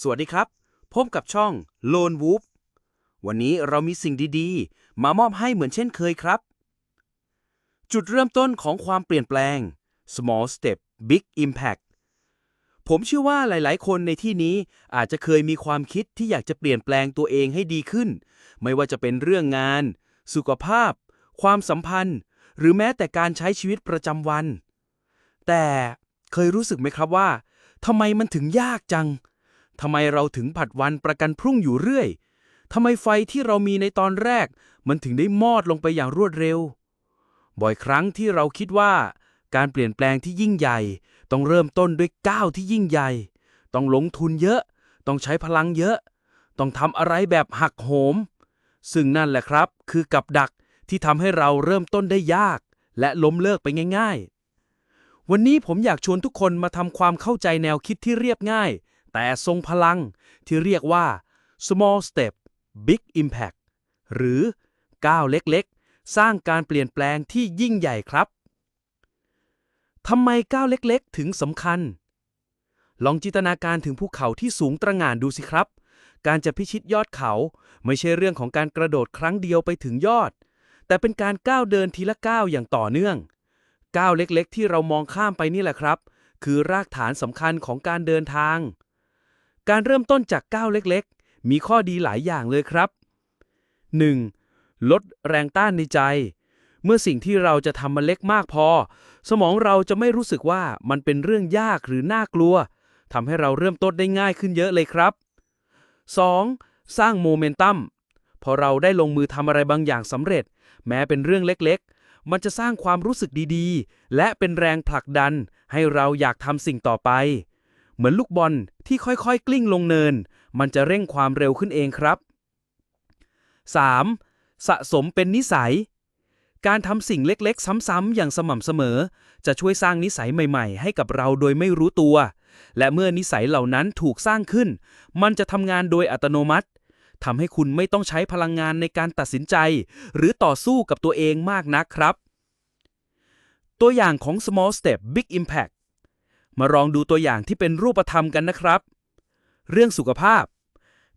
สวัสดีครับ พบกับช่อง Lone Wolf วันนี้เรามีสิ่งดีๆ มามอบให้เหมือนเช่นเคยครับ จุดเริ่มต้นของความเปลี่ยนแปลง small step big impact ผมเชื่อว่าหลายๆ คนในที่นี้อาจจะเคยมีความคิดที่อยากจะเปลี่ยนแปลงตัวเองให้ดีขึ้น ไม่ว่าจะเป็นเรื่องงาน สุขภาพ ความสัมพันธ์ หรือแม้แต่การใช้ชีวิตประจำวัน แต่เคยรู้สึกไหมครับว่าทำไมมันถึงยากจัง ทำไมเราถึงผัดวันประกันพรุ่งอยู่เรื่อยทำไมไฟที่เรามีในตอนแรก มันถึงได้มอดลงไปอย่างรวดเร็ว บ่อยครั้งที่เราคิดว่า การเปลี่ยนแปลงที่ยิ่งใหญ่ ต้องเริ่มต้นด้วยก้าวที่ยิ่งใหญ่ ต้องลงทุนเยอะ ต้องใช้พลังเยอะ ต้องทำอะไรแบบหักโหม ซึ่งนั่นแหละครับ คือกับดักที่ทำให้เราเริ่มต้นได้ยาก และล้มเลิกไปง่าย ๆ วันนี้ผมอยากชวนทุกคนมาทำความเข้าใจแนวคิดที่เรียบง่าย แต่ทรงพลังที่เรียกว่า small step big impact หรือก้าวเล็กๆ สร้างการเปลี่ยนแปลงที่ยิ่งใหญ่ครับ ทำไมก้าวเล็กๆ ถึงสำคัญ ลองจินตนาการถึงภูเขาที่สูงตระหง่านดูสิครับ การจะพิชิตยอดเขา ไม่ใช่เรื่องของการกระโดดครั้งเดียวไปถึงยอด แต่เป็นการก้าวเดินทีละก้าวอย่างต่อเนื่อง ก้าวเล็กๆ ที่เรามองข้ามไปนี่แหละครับ คือรากฐานสำคัญของการเดินทาง การเริ่มต้นจากก้าวเล็กๆ มีข้อดีหลายอย่างเลยครับ 1. ลดแรงต้านในใจ เมื่อสิ่งที่เราจะทำมันเล็กมากพอ สมองเราจะไม่รู้สึกว่ามันเป็นเรื่องยากหรือน่ากลัวทำให้เราเริ่มต้นได้ง่ายขึ้นเยอะเลยครับ 2. สร้างโมเมนตัมพอเราได้ลงมือทำอะไรบางอย่างสำเร็จ แม้เป็นเรื่องเล็กๆ มันจะสร้างความรู้สึกดีๆ และเป็นแรงผลักดัน ให้เราอยากทำสิ่งต่อไป เหมือนลูกบอลที่ค่อยๆ กลิ้งลงเนิน มันจะเร่งความเร็วขึ้นเองครับ 3. สะสมเป็นนิสัย การทำสิ่งเล็กๆ ซ้ำๆอย่างสม่ำเสมอ จะช่วยสร้างนิสัยใหม่ๆ ให้กับเราโดยไม่รู้ตัว และเมื่อนิสัยเหล่านั้นถูกสร้างขึ้น มันจะทำงานโดยอัตโนมัติทำให้คุณไม่ต้องใช้พลังงานในการตัดสินใจ หรือต่อสู้กับตัวเองมากนักครับ ตัวอย่างของ small step big impact มาลองดูตัวอย่างที่เป็นรูปธรรมกันนะครับ เรื่องสุขภาพ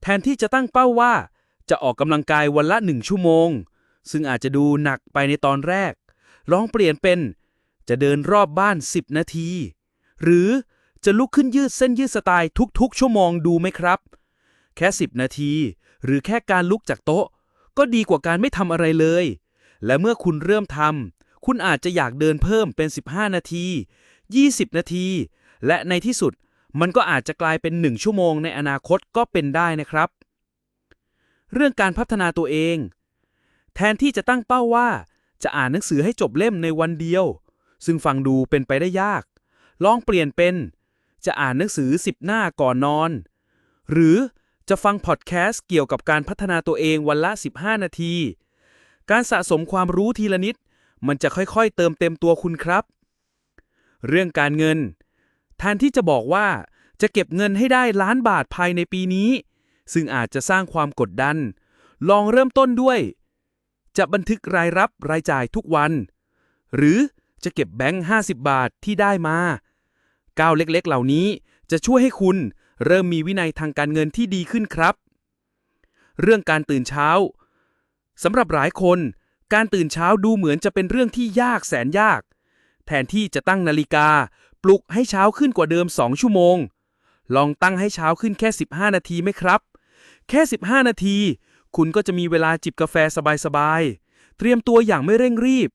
แทนที่จะตั้งเป้าว่า จะออกกำลังกายวันละหนึ่งชั่วโมง ซึ่งอาจจะดูหนักไปในตอนแรก ลองเปลี่ยนเป็น จะเดินรอบบ้าน 10 นาที หรือจะลุกขึ้นยืดเส้นยืดสไตล์ทุกๆ ชั่วโมงดูไหมครับ แค่ 10 นาที หรือแค่การลุกจากโต๊ะ ก็ดีกว่าการไม่ทำอะไรเลย และเมื่อคุณเริ่มทำคุณอาจจะอยากเดินเพิ่มเป็น 15 นาที 20 นาที และในที่สุดมันก็อาจจะกลายเป็น 1 ชั่วโมงในอนาคตก็เป็นได้นะครับ เรื่องการพัฒนาตัวเอง แทนที่จะตั้งเป้าว่า จะอ่านหนังสือให้จบเล่มในวันเดียว ซึ่งฟังดูเป็นไปได้ยาก ลองเปลี่ยนเป็น จะอ่านหนังสือ 10 หน้าก่อนนอน หรือจะฟังพอดแคสต์เกี่ยวกับการพัฒนาตัวเองวันละ 15 นาที การสะสมความรู้ทีละนิด มันจะค่อยๆ เติมเต็มตัวคุณครับ เรื่องการเงิน แทนที่จะบอกว่าจะเก็บเงินให้ได้ล้านบาทภายในปีนี้ ซึ่งอาจจะสร้างความกดดัน ลองเริ่มต้นด้วย จะบันทึกรายรับรายจ่ายทุกวัน หรือจะเก็บแบงค์ 50 บาทที่ได้มา ก้าวเล็กๆ เหล่านี้จะช่วยให้คุณเริ่มมีวินัยทางการเงินที่ดีขึ้นครับ เรื่องการตื่นเช้าสำหรับหลายคน การตื่นเช้าดูเหมือนจะเป็นเรื่องที่ยากแสนยาก แทนที่จะตั้งนาฬิกา ปลุกให้เช้าขึ้นกว่าเดิม 2 ชั่วโมง ลองตั้งให้เช้าขึ้นแค่ 15 นาทีไหมครับ แค่ 15 นาที คุณก็จะมีเวลาจิบกาแฟสบายๆ เตรียมตัวอย่างไม่เร่งรีบ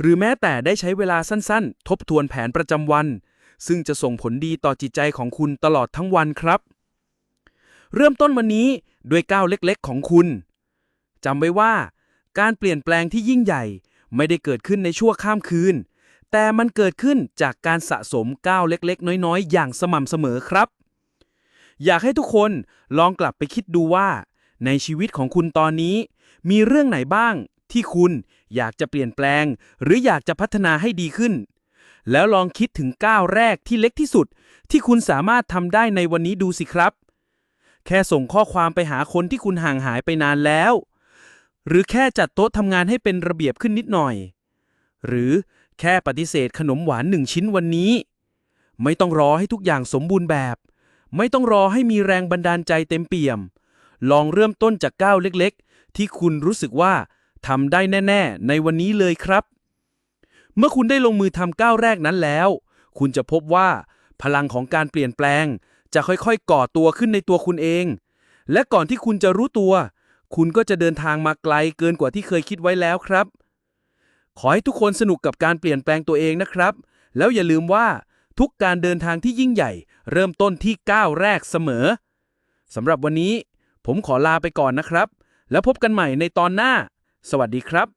หรือแม้แต่ได้ใช้เวลาสั้นๆ ทบทวนแผนประจำวัน ซึ่งจะส่งผลดีต่อจิตใจของคุณตลอดทั้งวันครับ เริ่มต้นวันนี้ด้วยก้าวเล็กๆ ของคุณจำไว้ว่า การเปลี่ยนแปลงที่ยิ่งใหญ่ไม่ได้เกิดขึ้นในชั่วข้ามคืน แต่มันเกิดขึ้นจากการสะสมก้าวเล็กๆ น้อยๆ อย่างสม่ำเสมอครับ อยากให้ทุกคนลองกลับไปคิดดูว่า ในชีวิตของคุณตอนนี้ มีเรื่องไหนบ้างที่คุณอยากจะเปลี่ยนแปลง หรืออยากจะพัฒนาให้ดีขึ้น แล้วลองคิดถึงก้าวแรกที่เล็กที่สุด ที่คุณสามารถทำได้ในวันนี้ดูสิครับ แค่ส่งข้อความไปหาคนที่คุณห่างหายไปนานแล้ว หรือแค่จัดโต๊ะทำงานให้เป็นระเบียบขึ้นนิดหน่อย หรือ แค่ปฏิเสธขนมหวานหนึ่งชิ้นวันนี้ ไม่ต้องรอให้ทุกอย่างสมบูรณ์แบบ ไม่ต้องรอให้มีแรงบันดาลใจเต็มเปี่ยม ลองเริ่มต้นจากก้าวเล็กๆ ที่คุณรู้สึกว่าทำได้แน่ ๆ ในวันนี้เลยครับ เมื่อคุณได้ลงมือทำก้าวแรกนั้นแล้ว คุณจะพบว่า พลังของการเปลี่ยนแปลง จะค่อยๆ ก่อตัวขึ้นในตัวคุณเอง และก่อนที่คุณจะรู้ตัว คุณก็จะเดินทางมาไกลเกินกว่าที่เคยคิดไว้แล้วครับ ขอให้ทุกคนสนุกกับการเปลี่ยนแปลงตัวเองนะครับ แล้วอย่าลืมว่าทุกการเดินทางที่ยิ่งใหญ่ เริ่มต้นที่ก้าวแรกเสมอสำหรับวันนี้ ผมขอลาไปก่อนนะครับ แล้วพบกันใหม่ในตอนหน้า สวัสดีครับ